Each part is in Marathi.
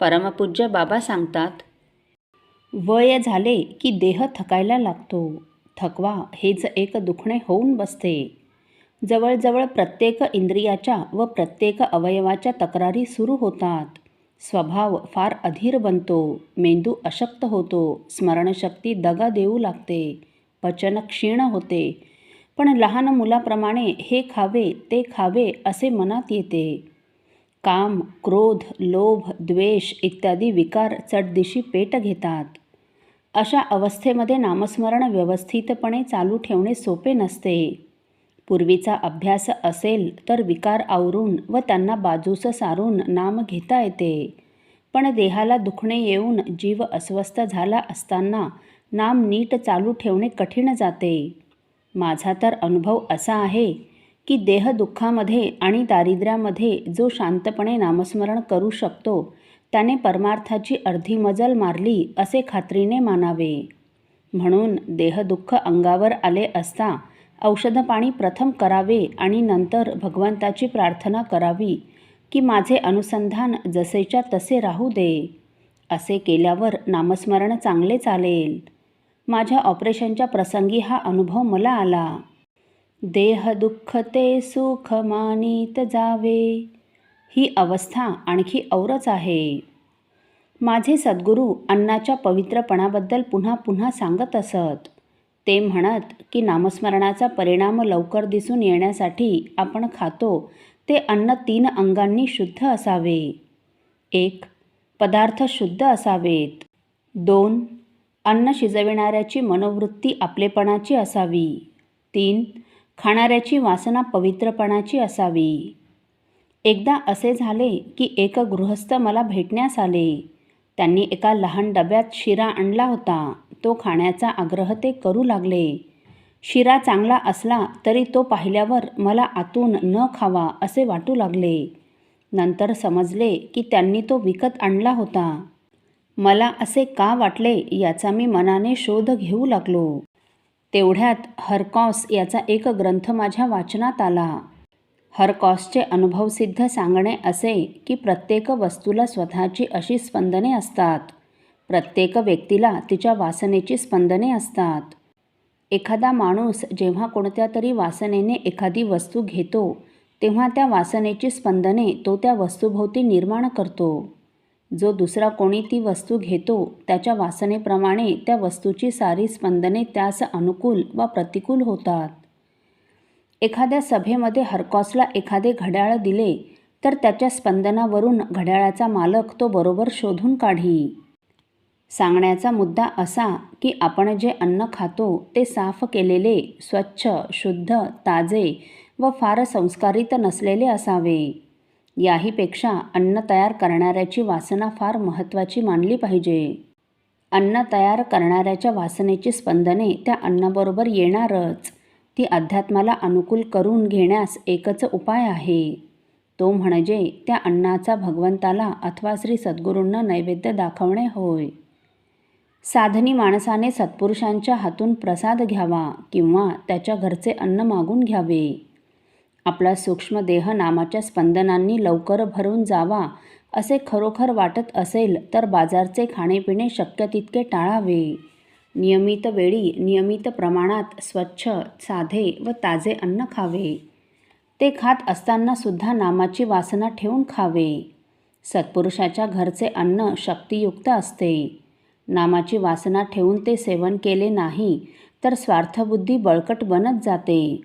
परमपूज्य बाबा सांगतात वय झाले की देह थकायला लागतो. थकवा हेच एक दुखणे होऊन बसते. जवळजवळ प्रत्येक इंद्रियाच्या व प्रत्येक अवयवाच्या तक्रारी सुरू होतात. स्वभाव फार अधीर बनतो. मेंदू अशक्त होतो. स्मरणशक्ती दगा देऊ लागते. पचन क्षीण होते. पण लहान मुलाप्रमाणे हे खावे ते खावे असे मनात येते. काम क्रोध लोभ द्वेष इत्यादी विकार चटदिशी पेट घेतात. अशा अवस्थेमध्ये नामस्मरण व्यवस्थितपणे चालू ठेवणे सोपे नसते. पूर्वीचा अभ्यास असेल तर विकार आवरून व त्यांना बाजूस सारून नाम घेता येते. पण देहाला दुखणे येऊन जीव अस्वस्थ झाला असताना नाम नीट चालू ठेवणे कठीण जाते. माझा तर अनुभव असा आहे की देह दुःखामध्ये आणि दारिद्र्यामध्ये जो शांतपणे नामस्मरण करू शकतो त्याने परमार्थाची अर्धी मजल मारली असे खात्रीने मानावे. म्हणून देहदुःख अंगावर आले असता औषधपाणी प्रथम करावे आणि नंतर भगवंताची प्रार्थना करावी की माझे अनुसंधान जसेच्या तसे राहू दे. असे केल्यावर नामस्मरण चांगले चालेल. माझ्या ऑपरेशनच्या प्रसंगी हा अनुभव मला आला. देह दुःख ते सुख मानित जावे. ही अवस्था आणखी औरच आहे. माझे सद्गुरू अन्नाच्या पवित्रपणाबद्दल पुन्हा पुन्हा सांगत असत. ते म्हणत की नामस्मरणाचा परिणाम लवकर दिसून येण्यासाठी आपण खातो. ते अन्न तीन अंगांनी शुद्ध असावे. एक पदार्थ शुद्ध असावेत. दोन अन्न शिजविणाऱ्याची मनोवृत्ती आपलेपणाची असावी. तीन खाणाऱ्याची वासना पवित्रपणाची असावी. एकदा असे झाले की एक गृहस्थ मला भेटण्यास आले. त्यांनी एका लहान डब्यात शिरा आणला होता. तो खाण्याचा आग्रह ते करू लागले. शिरा चांगला असला तरी तो पाहिल्यावर मला आतून न खावा असे वाटू लागले. नंतर समजले की त्यांनी तो विकत आणला होता. मला असे का वाटले याचा मी मनाने शोध घेऊ लागलो. तेवढ्यात हरकॉस याचा एक ग्रंथ माझ्या वाचनात आला. हरकॉसचे अनुभवसिद्ध सांगणे असे की प्रत्येक वस्तूला स्वतःची अशी स्पंदने असतात. प्रत्येक व्यक्तीला तिच्या वासनेची स्पंदने असतात. एखादा माणूस जेव्हा कोणत्या तरी वासनेने एखादी वस्तू घेतो तेव्हा त्या वासनेची स्पंदने तो त्या वस्तूभोवती निर्माण करतो. जो दुसरा कोणी ती वस्तू घेतो त्याच्या वासनेप्रमाणे त्या वस्तूची सारी स्पंदने त्यास अनुकूल वा प्रतिकूल होतात. एखाद्या सभेमध्ये हरकॉसला एखादे घड्याळ दिले तर त्याच्या स्पंदनावरून घड्याळाचा मालक तो बरोबर शोधून काढी. सांगण्याचा मुद्दा असा की आपण जे अन्न खातो ते साफ केलेले स्वच्छ शुद्ध ताजे व फार संस्कारित नसलेले असावे. याहीपेक्षा अन्न तयार करणाऱ्याची वासना फार महत्त्वाची मानली पाहिजे. अन्न तयार करणाऱ्याच्या वासनेची स्पंदने त्या अन्नाबरोबर येणारच. ती अध्यात्माला अनुकूल करून घेण्यास एकच उपाय आहे. तो म्हणजे त्या अन्नाचा भगवंताला अथवा श्री सद्गुरूंना नैवेद्य दाखवणे होय. साधनी माणसाने सत्पुरुषांच्या हातून प्रसाद घ्यावा किंवा त्याच्या घरचे अन्न मागून घ्यावे. आपला सूक्ष्मदेह नामाच्या स्पंदनांनी लवकर भरून जावा असे खरोखर वाटत असेल तर बाजारचे खाणेपिणे शक्य तितके टाळावे. नियमित वेळी नियमित प्रमाणात स्वच्छ साधे व ताजे अन्न खावे. ते खात असतानासुद्धा नामाची वासना ठेवून खावे. सत्पुरुषाच्या घरचे अन्न शक्तियुक्त असते. नामाची वासना ठेवून ते सेवन केले नाही तर स्वार्थबुद्धी बळकट बनत जाते.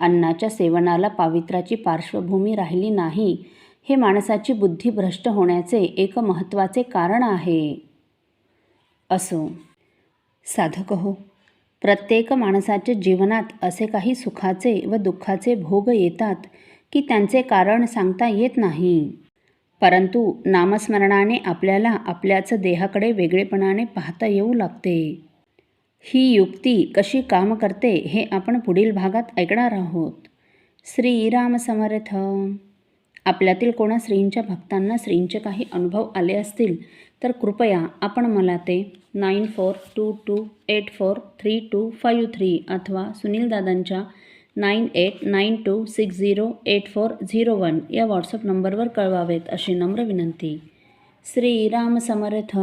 अन्नाच्या सेवनाला पावित्र्याची पार्श्वभूमी राहिली नाही हे माणसाची बुद्धी भ्रष्ट होण्याचे एक महत्त्वाचे कारण आहे. असो. साधक हो. प्रत्येक माणसाच्या जीवनात असे काही सुखाचे व दुःखाचे भोग येतात की त्यांचे कारण सांगता येत नाही. परंतु नामस्मरणाने आपल्याला आपल्याच देहाकडे वेगळेपणाने पाहता येऊ लागते. ही युक्ती कशी काम करते हे आपण पुढील भागात ऐकणार आहोत. श्रीराम समर्थ. आपल्यातील कोणा श्रींच्या भक्तांना श्रींचे काही अनुभव आले असतील तर कृपया आपण मला ते nine four two two eight four three two five three अथवा सुनील दादांच्या nine eight nine two six zero eight four zero one या व्हॉट्सअप नंबरवर कळवावेत अशी नम्र विनंती. श्रीराम समर्थ.